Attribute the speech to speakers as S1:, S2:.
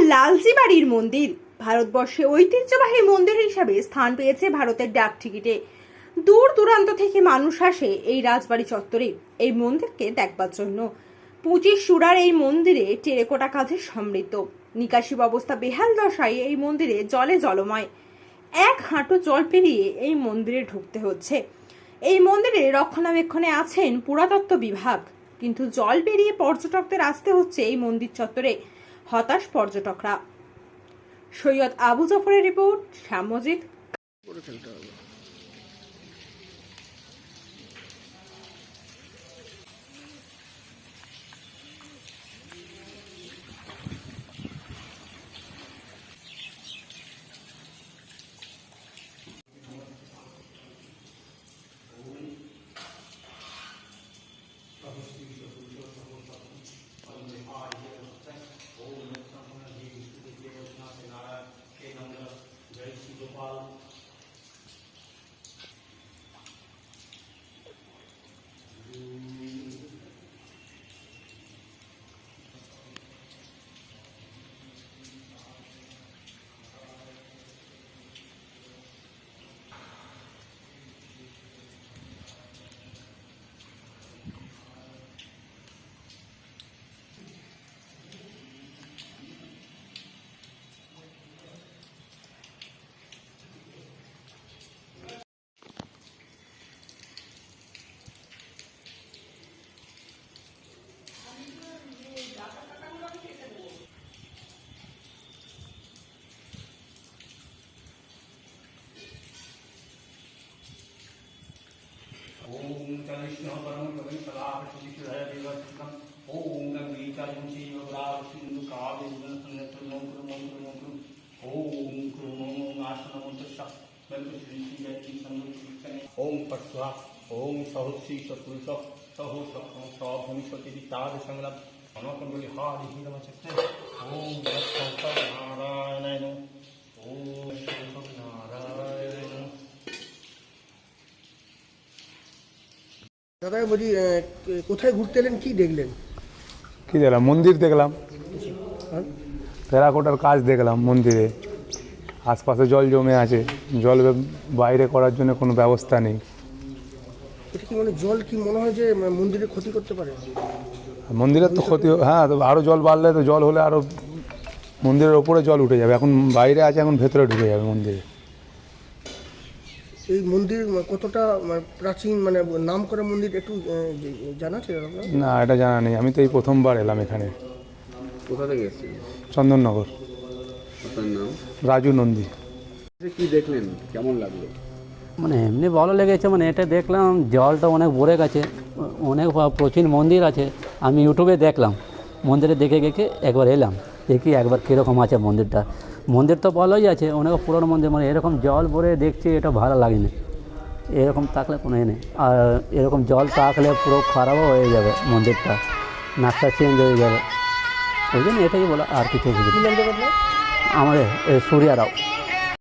S1: লালজি বাড়ির মন্দির। ভারতবর্ষে ঐতিহ্যবাহী মন্দির হিসাবে স্থান পেয়েছে ভারতের ডাক টিকিটে। দূর দূরান্ত থেকে মানুষ আসে এই রাজবাড়ি চত্বরে। এই মন্দিরকে দেখবার জন্য। পঁচিশ সুরার এই মন্দিরে টেরেকোটা কাজে সমৃদ্ধ। নিকাশি ব্যবস্থা বেহাল দশায় এই মন্দিরে জলে জলময়। এক হাঁটু জল পেরিয়ে এই মন্দিরে ঢুকতে হচ্ছে। এই মন্দিরে রক্ষণাবেক্ষণে আছেন পুরাতত্ত্ব বিভাগ। কিন্তু জল পেরিয়ে পর্যটকদের আসতে হচ্ছে এই মন্দির চত্বরে। হতাশ পর্যটকরা। সৈয়দ আবু জাফরের রিপোর্ট শ্যামজিৎ।
S2: ॐ कनिष्णः परं कविशलाभशिशिषधय देवशिखम् ॐ गङ्गीकायं शिवराशिन्दुकाव्यन्नतुर्मं कुर्मं कुर्मं कुरु ॐ ओम पट्वा ओम सहोसी सपुरुष सहो सभूषति तार संग्रम मनोकुंडली हारि नमस्ते ओम नारायण ओम
S3: দাদা বলছি কোথায় ঘুরতে এলেন কি দেখলেন?
S4: কি দেখলাম? মন্দির দেখলাম।
S3: হ্যাঁ?
S4: টেরাকোটার কাজ দেখলাম মন্দিরে। আশপাশে জল জমে আছে। জল বাইরে করার জন্য কোনো ব্যবস্থা নেই।
S3: এটা কি মানে জল কি মনে হয় যে ম- মন্দিরে ক্ষতি করতে পারে?
S4: মন্দিরের তো ক্ষতি হ্যাঁ তো আরও জল বাড়লে তো জল হলে আরও মন্দিরের ওপরে জল উঠে যাবে। এখন বাইরে আছে এখন ভেতরে ঢুকে যাবে মন্দিরে।
S3: এই মন্দির কতটা মানে, প্রাচীন মানে নাম করা মন্দির একটু জানা
S4: না এটা জানা নেই। আমি তো এই প্রথমবার এলাম এখানে।
S5: কোথা থেকে এসেছেন
S4: চন্দননগর।
S5: আপনার নাম?
S4: রাজু নন্দী।
S5: কি দেখলেন? কেমন লাগল?
S6: মানে এমনি ভালো লেগেছে মানে এটা দেখলাম জলটা অনেক ভরে গেছে অনেক প্রাচীন মন্দির আছে আমি ইউটিউবে দেখলাম মন্দিরে দেখে দেখে একবার এলাম। দেখি একবার কীরকম আছে মন্দিরটা। মন্দির তো ভালোই আছে, অনেক পুরনো মন্দির মানে এরকম জল ভরে দেখছি এটা ভালো লাগেনি। এরকম থাকলে কোনো এ নেই। আর এরকম জল থাকলে পুরো খারাপও হয়ে যাবে মন্দিরটা, নাকটা চেঞ্জ হয়ে যাবে। ওই জন্য এটাই বলো আর কিছু আমাদের সূর্যারাও সূর্যা রাও।